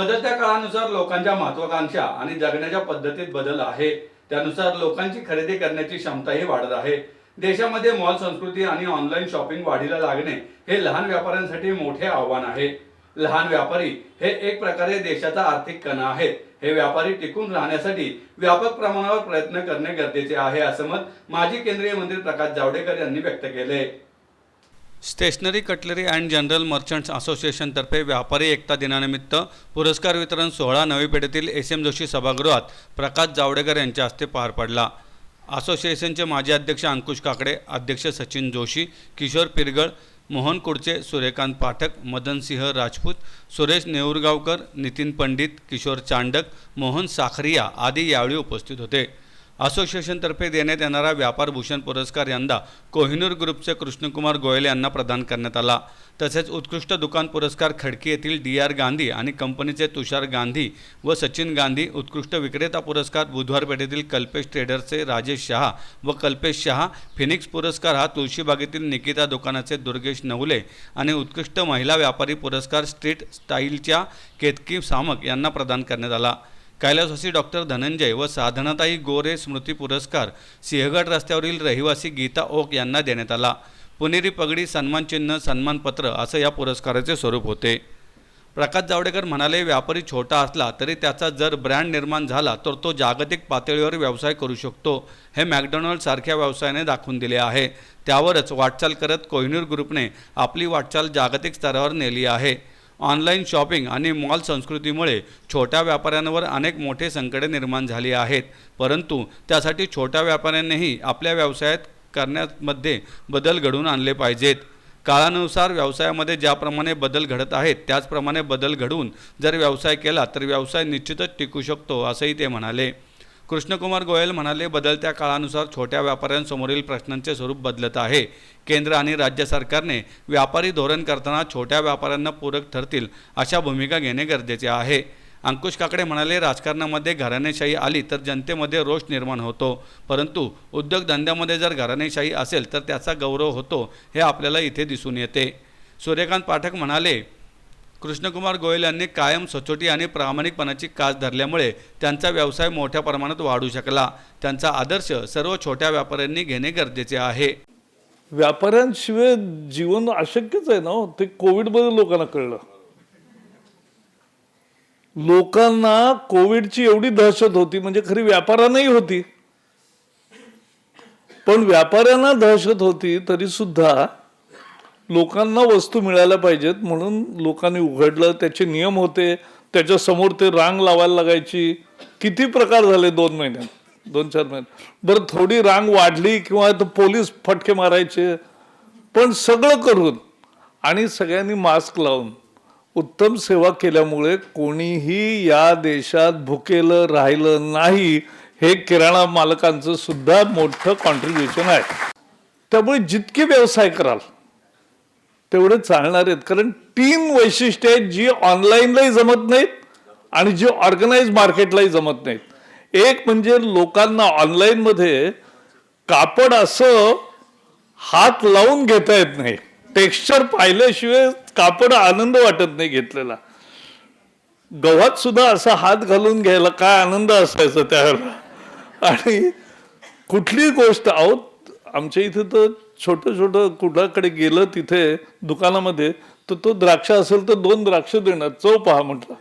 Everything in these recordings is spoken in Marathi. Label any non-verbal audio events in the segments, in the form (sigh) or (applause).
बदलत्या काळानुसार लोकांच्या महत्वाकांक्षा आणि जगण्याच्या पद्धतीत बदल आहे. त्यानुसार लोकांची खरेदी करण्याची क्षमताही वाढत आहे. देशामध्ये मॉल संस्कृती आणि ऑनलाईन शॉपिंग वाढीला लागणे हे लहान व्यापाऱ्यांसाठी मोठे आव्हान आहे. लहान व्यापारी हे एक प्रकारे देशाचा आर्थिक कणा आहेत. हे व्यापारी टिकून राहण्यासाठी व्यापक प्रमाणावर प्रयत्न करणे गरजेचे आहे असं मत माजी केंद्रीय मंत्री प्रकाश जावडेकर यांनी व्यक्त केले. Stationery cutlery and general merchants असोसिएशनतर्फे व्यापारी एकता दिनानिमित्त पुरस्कार वितरण सोहळा नवी पेठेतील एस एम जोशी सभागृहात प्रकाश जावडेकर यांच्या हस्ते पार पडला. असोसिएशनचे माजी अध्यक्ष अंकुश काकडे अध्यक्ष सचिन जोशी किशोर पिरगळ मोहन कुडचे सूर्यकांत पाठक मदनसिंह राजपूत सुरेश नेऊरगावकर नितीन पंडित किशोर चांडक मोहन साखरिया आदी यावेळी उपस्थित होते. असोसिएशनतर्फे देण्यात येणारा व्यापार भूषण पुरस्कार यंदा कोहिनूर ग्रुपचे कृष्णकुमार गोयल यांना प्रदान करण्यात आला. तसेच उत्कृष्ट दुकान पुरस्कार खडकी येथील डी आर गांधी आणि कंपनीचे तुषार गांधी व सचिन गांधी उत्कृष्ट विक्रेता पुरस्कार बुधवार पेठेतील कल्पेश ट्रेडर्सचे राजेश शहा व कल्पेश शहा फिनिक्स पुरस्कार हा तुळशीबागेतील निकिता दुकानाचे दुर्गेश नवले आणि उत्कृष्ट महिला व्यापारी पुरस्कार स्ट्रीट स्टाईलच्या केतकी सामक यांना प्रदान करण्यात आला. कैलासवासी डॉक्टर धनंजय व साधनाताई गोरे स्मृती पुरस्कार सिंहगड रस्त्यावरील रहिवासी गीता ओक यांना देण्यात आला. पुणेरी पगडी सन्मानचिन्ह सन्मानपत्र असं या पुरस्काराचे स्वरूप होते. प्रकाश जावडेकर म्हणाले व्यापारी छोटा असला तरी त्याचा जर ब्रँड निर्माण झाला तर तो जागतिक पातळीवर व्यवसाय करू शकतो. हे मॅकडॉनल्ड सारख्या व्यवसायाने दाखवून दिले आहे. त्यावरच वाटचाल करत कोहिनूर ग्रुपने आपली वाटचाल जागतिक स्तरावर नेली आहे. ऑनलाईन शॉपिंग आणि मॉल संस्कृतीमुळे छोट्या व्यापाऱ्यांवर अनेक मोठे संकटे निर्माण झाली आहेत. परंतु त्यासाठी छोट्या व्यापाऱ्यांनीही आपल्या व्यवसायात करण्यामध्ये बदल घडवून आणले पाहिजेत. काळानुसार व्यवसायामध्ये ज्याप्रमाणे बदल घडत आहेत त्याचप्रमाणे बदल घडवून जर व्यवसाय केला तर व्यवसाय निश्चितच टिकू शकतो असंही ते म्हणाले. कृष्णकुमार गोयल म्हणाले बदलत्या काळानुसार छोट्या व्यापाऱ्यांसमोरील प्रश्नांचे स्वरूप बदलत आहे. केंद्र आणि राज्य सरकारने व्यापारी धोरण करताना छोट्या व्यापाऱ्यांना पूरक ठरतील अशा भूमिका घेणे गरजेचे आहे. अंकुश काकडे म्हणाले राजकारणामध्ये घराणेशाही आली तर जनतेमध्ये रोष निर्माण होतो. परंतु उद्योगधंद्यामध्ये जर घराणेशाही असेल तर त्याचा गौरव होतो हे आपल्याला इथे दिसून येते. सूर्यकांत पाठक म्हणाले कृष्णकुमार गोयल यांनी कायम सचोटी आणि प्रामाणिकपणाची कास धरल्यामुळे त्यांचा व्यवसाय मोठ्या प्रमाणात वाढू शकला. त्यांचा आदर्श सर्व छोट्या व्यापाऱ्यांनी घेणे गरजेचे आहे. व्यापाऱ्यांशिवाय जीवन अशक्यच आहे ना हो? ते कोविडमध्ये लोकांना कळलं. लोकांना कोविडची एवढी दहशत होती म्हणजे खरी व्यापाऱ्यांनाही होती. पण व्यापाऱ्यांना दहशत होती तरी सुद्धा लोकांना वस्तू मिळायला पाहिजेत म्हणून लोकांनी उघडलं त्याचे नियम होते त्याच्यासमोर ते रांग लावायला लागायची. किती प्रकार झाले दोन महिन्यात दोन चार महिन्यात. बरं थोडी रांग वाढली किंवा पोलीस फटके मारायचे पण सगळं करून आणि सगळ्यांनी मास्क लावून उत्तम सेवा केल्यामुळे कोणीही या देशात भुकेलं राहिलं नाही. हे किराणा मालकांचं सुद्धा मोठं कॉन्ट्रीब्युशन आहे. त्यामुळे जितके व्यवसाय कराल तेवढे चालणार आहेत. कारण तीन वैशिष्ट्य आहेत जी ऑनलाईनलाही जमत नाहीत आणि जी ऑर्गनाईज मार्केटलाही जमत नाहीत. एक म्हणजे लोकांना ऑनलाईनमध्ये कापड असं हात लावून घेता येत नाही. टेक्स्चर पाहिल्याशिवाय कापड आनंद वाटत नाही घेतलेला. गव्हात सुद्धा असा हात घालून घ्यायला काय आनंद असायचा त्यावेळेला? आणि कुठली गोष्ट आहोत आमच्या इथे तर छोटं छोटं कुणाकडे गेलं तिथे दुकानामध्ये तर तो द्राक्ष असेल तर दोन द्राक्ष देणार. चव पहा म्हटलं.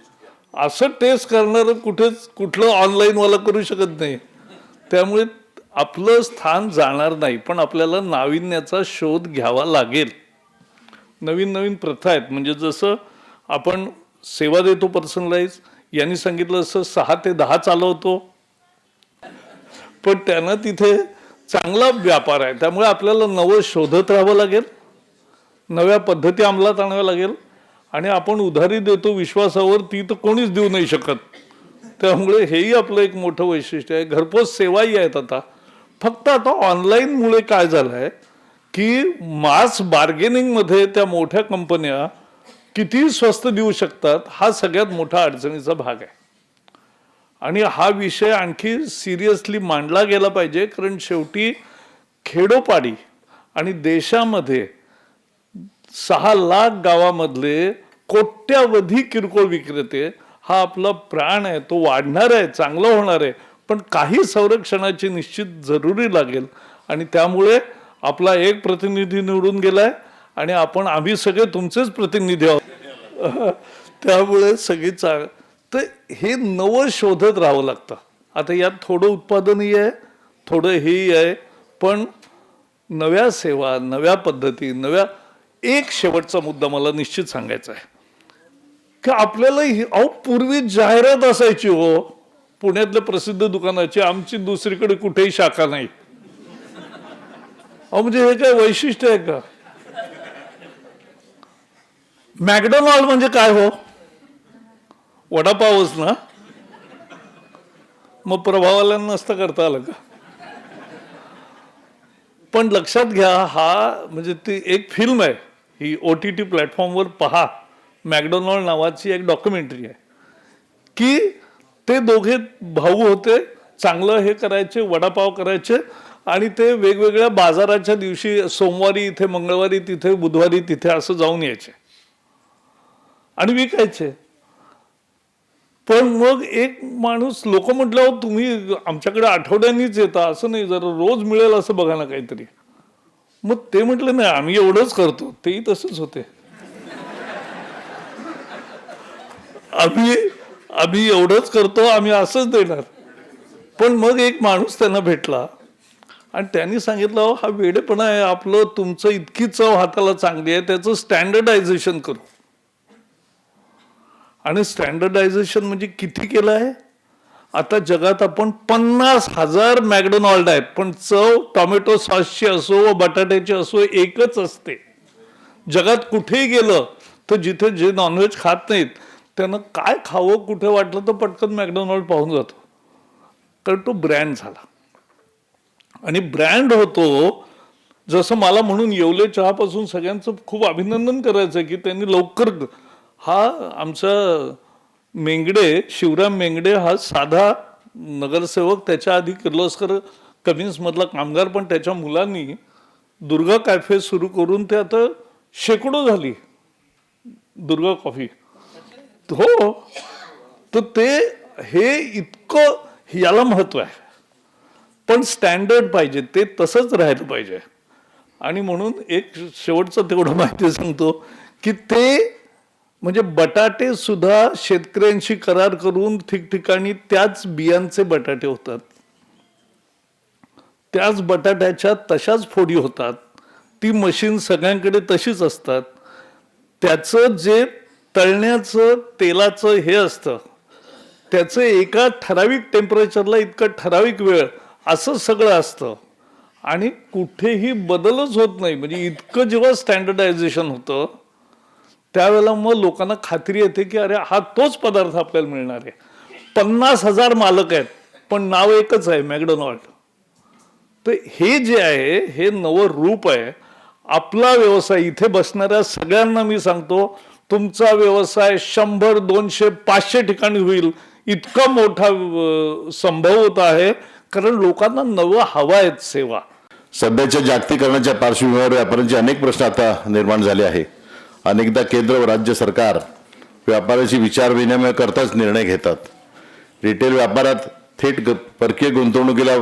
असं टेस्ट करणारं कुठेच कुठलं ऑनलाईनवाला करू शकत नाही. त्यामुळे आपलं स्थान जाणार नाही पण आपल्याला नाविन्याचा शोध घ्यावा लागेल. नवीन नवीन प्रथा आहेत. म्हणजे जसं आपण सेवा देतो पर्सनलाइज यांनी सांगितलं असं सहा ते दहा चालवतो. पण त्यांना तिथे चांगला व्यापार आहे. त्यामुळे आपल्याला नवं शोधत राहावं लागेल. नव्या पद्धती अंमलात आणाव्या लागेल. आणि आपण उधारी देतो विश्वासावर ती तर कोणीच देऊ नाही शकत. त्यामुळे हेही आपलं एक मोठं वैशिष्ट्य आहे. घरपोच सेवाही आहेत आता. फक्त आता ऑनलाईनमुळे काय झालं आहे की मास बार्गेनिंगमध्ये त्या मोठ्या कंपन्या किती स्वस्त देऊ शकतात हा सगळ्यात मोठा अडचणीचा भाग आहे. आणि हा विषय आणखी सिरियसली मांडला गेला पाहिजे कारण शेवटी खेडोपाडी आणि देशामध्ये सहा लाख गावामधले कोट्यावधी किरकोळ विक्रेते हा आपला प्राण आहे तो वाढणार आहे चांगला होणार आहे पण काही संरक्षणाची निश्चित जरुरी लागेल. आणि त्यामुळे आपला एक प्रतिनिधी निवडून गेलाय आणि आपण आम्ही सगळे तुमचेच प्रतिनिधी आहोत. (laughs) त्यामुळे सगळी चा तर हे नवं शोधत राहावं लागतं. आता यात थोडं उत्पादनही आहे थोडं हेही आहे पण नव्या सेवा नव्या पद्धती नव्या एक शेवटचा मुद्दा मला निश्चित सांगायचा आहे. की आपल्याला अहो पूर्वी जाहिरात असायची हो पुण्यातल्या प्रसिद्ध दुकानाची आमची दुसरीकडे कुठेही शाखा नाही. अहो म्हणजे हे काय वैशिष्ट्य आहे का? मॅकडोनॉल्ड म्हणजे काय हो? वडापावच ना? मग प्रभावाला नसतं करता आलं का? पण लक्षात घ्या हा म्हणजे ती एक फिल्म आहे. ही ओ टी टी प्लॅटफॉर्मवर पहा. मॅकडोनॉल्ड नावाची एक डॉक्युमेंटरी आहे. की ते दोघे भाऊ होते चांगलं हे करायचे वडापाव करायचे आणि ते वेगवेगळ्या बाजाराच्या दिवशी सोमवारी इथे मंगळवारी तिथे बुधवारी तिथे असं जाऊन यायचे. आणि विकायचे. पण मग एक माणूस लोक म्हटलं "अहो, तुम्ही आमच्याकडे आठवड्यांनीच येता असं नाही जरा रोज मिळेल असं बघा ना काहीतरी. मग ते म्हटलं नाही आम्ही एवढंच करतो. तेही तसंच होते. आम्ही आम्ही एवढंच करतो आम्ही असंच देणार. पण मग एक माणूस त्यांना भेटला आणि त्यांनी सांगितलं हा वेडेपणा आहे आपलं तुमचं इतकी चव हाताला चांगली आहे त्याचं स्टँडर्डायझेशन करू. आणि स्टँडर्डायझेशन म्हणजे किती केलं आहे? आता जगात आपण पन्नास हजार मॅकडोनॉल्ड आहेत पण चव टोमॅटो सॉसची असो व बटाट्याची असो एकच असते. जगात कुठेही गेलं तर जिथे जे नॉनव्हेज खात नाहीत त्यांना काय खावं कुठे वाटलं तर पटकन मॅकडोनॉल्ड पाहून जातो. कारण तो ब्रँड झाला. आणि ब्रँड होतो जसं मला म्हणून येवले चहापासून सगळ्यांचं खूप अभिनंदन करायचं की त्यांनी लवकर हा आमचा मेंगडे शिवराम मेंगडे हा साधा नगरसेवक त्याच्या आधी किर्लोस्कर कमिन्समधला कामगार पण त्याच्या मुलांनी दुर्गा कॅफे सुरू करून ते आता शेकडो झाली. दुर्गा कॉफी. हो. तर ते हे इतकं याला महत्त्व आहे. पण स्टँडर्ड पाहिजे. ते तसंच राहिलं पाहिजे. आणि म्हणून एक शेवटचं तेवढं माहिती सांगतो की ते म्हणजे बटाटे सुद्धा शेतकऱ्यांशी करार करून ठिकठिकाणी त्याच बियांचे बटाटे होतात. त्याच बटाट्याच्या तशाच फोडी होतात. ती मशीन सगळ्यांकडे तशीच असतात. त्याचं जे तळण्याचं तेलाचं हे असतं. त्याचं एका ठराविक टेम्परेचरला इतकं ठराविक वेळ असं सगळं असतं. आणि कुठेही बदलच होत नाही. म्हणजे इतकं जेव्हा स्टँडर्डायझेशन होतं त्यावेळेला मग लोकांना खात्री येते की अरे हा तोच पदार्थ आपल्याला मिळणार आहे. पन्नास हजार मालक आहेत पण नाव एकच आहे मॅकडोनॉल्ड. तर हे जे आहे हे नवं रूप आहे. आपला व्यवसाय इथे बसणाऱ्या सगळ्यांना मी सांगतो तुमचा व्यवसाय शंभर दोनशे पाचशे ठिकाणी होईल. इतका मोठा संभव होत आहे कारण लोकांना नवं हवं आहेत सेवा. सध्याच्या जागतिकरणाच्या पार्श्वभूमीवर व्यापाऱ्यांचे अनेक प्रश्न आता निर्माण झाले आहे अनेकदा केंद्र व राज्य सरकार व्यापाराशी विचार विनिमय करताच निर्णय घेतात. रिटेल व्यापारात थेट ग- परकीय गुंतवणुकीला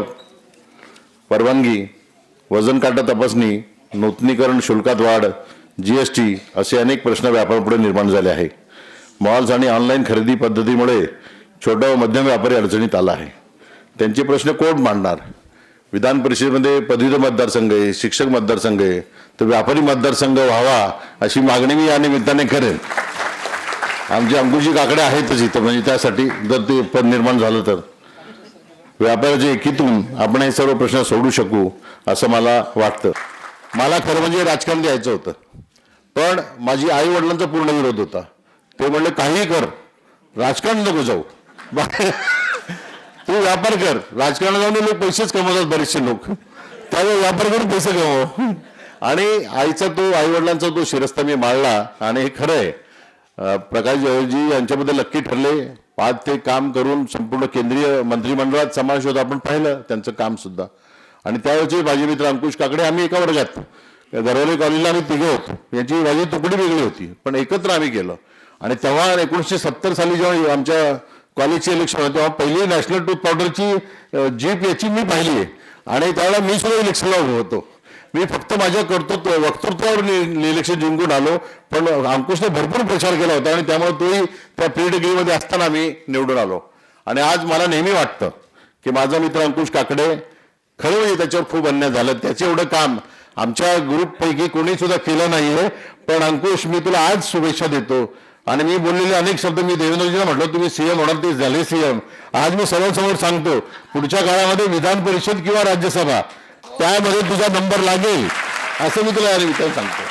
परवानगी वजन काटा तपासणी नूतनीकरण शुल्कात वाढ जी एस टी असे अनेक प्रश्न व्यापारापुढे निर्माण झाले आहे. मॉल्स आणि ऑनलाईन खरेदी पद्धतीमुळे छोटा व मध्यम व्यापारी अडचणीत आला आहे. त्यांचे प्रश्न कोण मांडणार? विधान परिषदेमध्ये पदवीधर मतदारसंघ आहे शिक्षक मतदारसंघ आहे तर व्यापारी मतदारसंघ व्हावा अशी मागणी मी या निमित्ताने करेन. आमचे अंकुशी काकडे आहेतच इथं म्हणजे त्यासाठी जर ते पद निर्माण झालं तर. व्यापाराच्या एकीतून आपण हे सर्व प्रश्न सोडू शकू असं मला वाटतं. मला खरं म्हणजे राजकारण द्यायचं होतं. पण माझी आई वडिलांचा पूर्ण विरोध होता. ते म्हणले काही कर राजकारण नको जाऊ. तू व्यापार कर राजकारणात जाऊन लोक पैसेच कमवतात बरेचसे लोक. त्यावेळी व्यापार करून पैसे कमव. आणि आईचा तो आई वडिलांचा तो शिरस्ता मी माळला आणि हे खरं आहे. प्रकाश जावळजी यांच्याबद्दल नक्की ठरले. आज ते काम करून संपूर्ण केंद्रीय मंत्रिमंडळात समावेश होता आपण पाहिलं त्यांचं काम सुद्धा. आणि त्यावेळेचे माझे मित्र अंकुश काकडे आम्ही एका वर्गात. दरवले कॉलेजला आम्ही तिघे होतो. यांची माझी तुकडी वेगळी होती पण एकत्र आम्ही केलं आणि तेव्हा एकोणीसशे सत्तर साली जेव्हा आमच्या कॉलेजचे इलेक्शन होते तेव्हा पहिली नॅशनल टूथ पावडरची जीप याची मी पाहिली आहे. आणि त्यावेळेला मी सुद्धा इलेक्शनला उभं होतो. मी फक्त माझ्या कर्तृत्व वक्तृत्वावर इलेक्शन जिंकून आलो. पण अंकुशने भरपूर प्रचार केला होता आणि त्यामुळे तोही त्या प्री डिग्रीमध्ये असताना मी निवडून आलो. आणि आज मला नेहमी वाटतं की माझा मित्र अंकुश काकडे खरं म्हणजे त्याच्यावर खूप अन्याय झालं. त्याचं एवढं काम आमच्या ग्रुपपैकी कोणी सुद्धा केलं नाहीये. पण अंकुश मी तुला आज शुभेच्छा देतो. आणि मी बोललेले अनेक शब्द मी देवेंद्रजीला म्हटलं तुम्ही सीएम होणार ते झाले सीएम आज मी सर्वांसमोर सांगतो पुढच्या काळामध्ये विधान परिषद किंवा राज्यसभा त्यामध्ये तुझा नंबर लागेल असं मी तुला या निमित्तानं सांगतो.